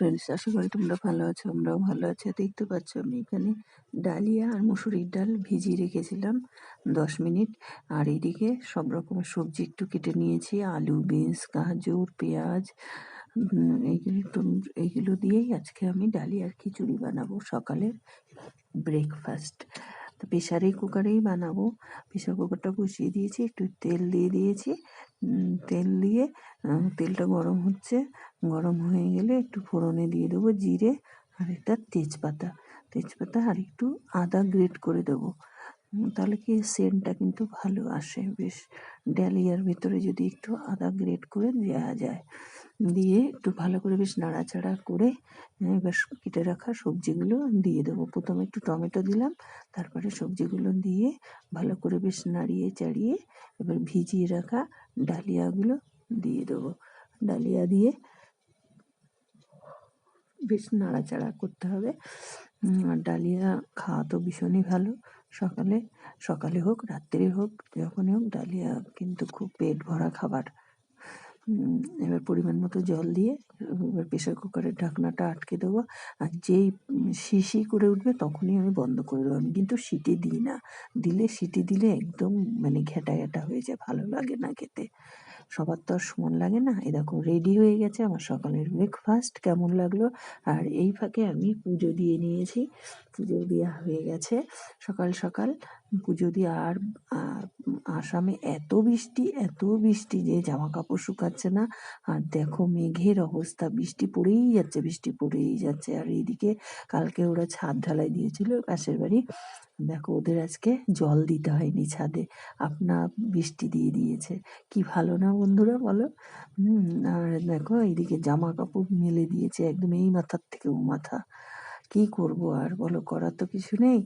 Friends আশা করি তোমরা ভালো আছো, আমরাও ভালো আছি। দেখতে পাচ্ছ, আমি এখানে ডালিয়া আর মুসুরির ডাল ভিজিয়ে রেখেছিলাম দশ মিনিট। আর এদিকে সব রকমের সবজি একটু কেটে নিয়েছি, আলু, বিনস, গাজর, পেঁয়াজ এইগুলো এইগুলো দিয়েই আজকে আমি ডালিয়ার খিচুড়ি বানাবো সকালের ব্রেকফাস্ট তো প্রেশারে কুকারেই বানাবো। প্রেশার কুকারটা বসিয়ে দিয়েছি, একটু তেল দিয়ে দিয়েছি। তেল দিয়ে তেলটা গরম হচ্ছে। গরম হয়ে গেলে একটু ফোড়নে দিয়ে দেবো জিরে আর একটা তেজপাতা। তেজপাতা আর একটু আদা গ্রেট করে দেবো। তাহলে কি সেন্টটা কিন্তু ভালো আসে। বেশ, ডালিয়ার ভিতরে যদি একটু আদা গ্রেট করে দেওয়া যায়, দিয়ে একটু ভালো করে বেশ নাড়াচাড়া করে এবার কেটে রাখা সবজিগুলো দিয়ে দেবো। প্রথমে একটু টমেটো দিলাম, তারপরে সবজিগুলো দিয়ে ভালো করে বেশ নাড়িয়ে চাড়িয়ে এবার ভিজিয়ে রাখা ডালিয়াগুলো দিয়ে দেবো। ডালিয়া দিয়ে বেশ নাড়াচাড়া করতে হবে। আর ডালিয়া খাওয়া তো ভীষণই ভালো। সকালে সকালে হোক, রাত্রে হোক, যখনই হোক, ডালিয়া কিন্তু খুব পেট ভরা খাবার। এবার পরিমাণ মতো জল দিয়ে এবার প্রেশার কুকারের ঢাকনাটা আটকে দেবো। আর যেই শিশি করে উঠবে তখনই আমি বন্ধ করে দেবো। আমি কিন্তু সিটি দিই না। দিলে সিটি দিলে একদম মানে ঘেঁটা ঘেঁটা হয়ে যায়। ভালো লাগে না খেতে। সবার তো আর সমান লাগে না। এই দেখো রেডি হয়ে গেছে আমার সকালের ব্রেকফাস্ট কেমন লাগল? আর এই ফাঁকে আমি পুজো দিয়ে নিয়েছি। পুজো দেওয়া হয়ে গেছে। সকাল সকাল পুজো দিয়ে আর আসামে এত বৃষ্টি এত বৃষ্টি যে জামা কাপড় শুকাচ্ছে না। আর দেখো মেঘের অবস্থা বৃষ্টি পড়েই যাচ্ছে, বৃষ্টি পড়েই যাচ্ছে। আর এইদিকে কালকে ওরা ছাদ ঢালাই দিয়েছিল, পাশের বাড়ি। দেখো, ওদের আজকে জল দিতে হয়নি ছাদে। আপনা বৃষ্টি দিয়ে দিয়েছে। কি ভালো না বন্ধুরা বলো? আর দেখো, এইদিকে জামা কাপড় মেলে দিয়েছে একদম এই মাথার থেকে ও মাথা। কি করব আর বলো, করার তো কিছু নেই।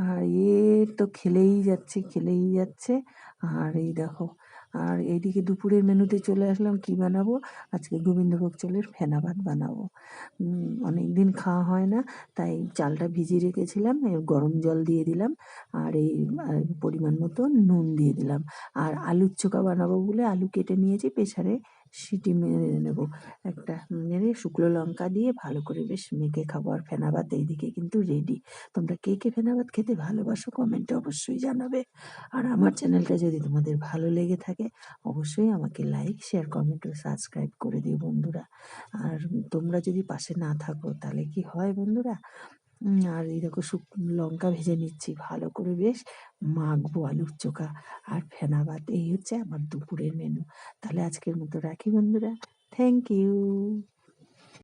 আর এ তো খেলেই যাচ্ছে খেলেই যাচ্ছে। আর এই দেখো আর এইদিকে দুপুরের মেনুতে চলে আসলাম, কি বানাবো? আজকে গোবিন্দভোগ চালের ফেনা ভাত বানাবো। অনেক দিন খাওয়া হয় না, তাই চালটা ভিজিয়ে রেখেছিলাম গরম জল দিয়ে দিলাম, আর এই পরিমাণ মতো নুন দিয়ে দিলাম। আর আলুর চোখা বানাবো বলে আলু কেটে নিয়েছি, প্রেসারে সিটি মেরে নেব। একটা মেরে শুকনো লঙ্কা দিয়ে ভালো করে বেশ মেখে খাব, আর ফেনা ভাত এইদিকে কিন্তু রেডি তোমরা কে কে ফেনা ভাত খেতে ভালোবাসো কমেন্টে অবশ্যই জানাবে। আর আমার চ্যানেলটা যদি তোমাদের ভালো লেগে থাকে অবশ্যই আমাকে লাইক শেয়ার কমেন্ট ও সাবস্ক্রাইব করে দিও বন্ধুরা। আর তোমরা যদি পাশে না থাকো, তাহলে কি হয় বন্ধুরা? আর এই দেখো শুক, লঙ্কা ভেজে নিচ্ছি। ভালো করে বেশ মাখবো আলুর চোখা আর ফেনা ভাত। এই হচ্ছে আমার দুপুরের মেনু তাহলে আজকের মতো রাখি বন্ধুরা। Thank you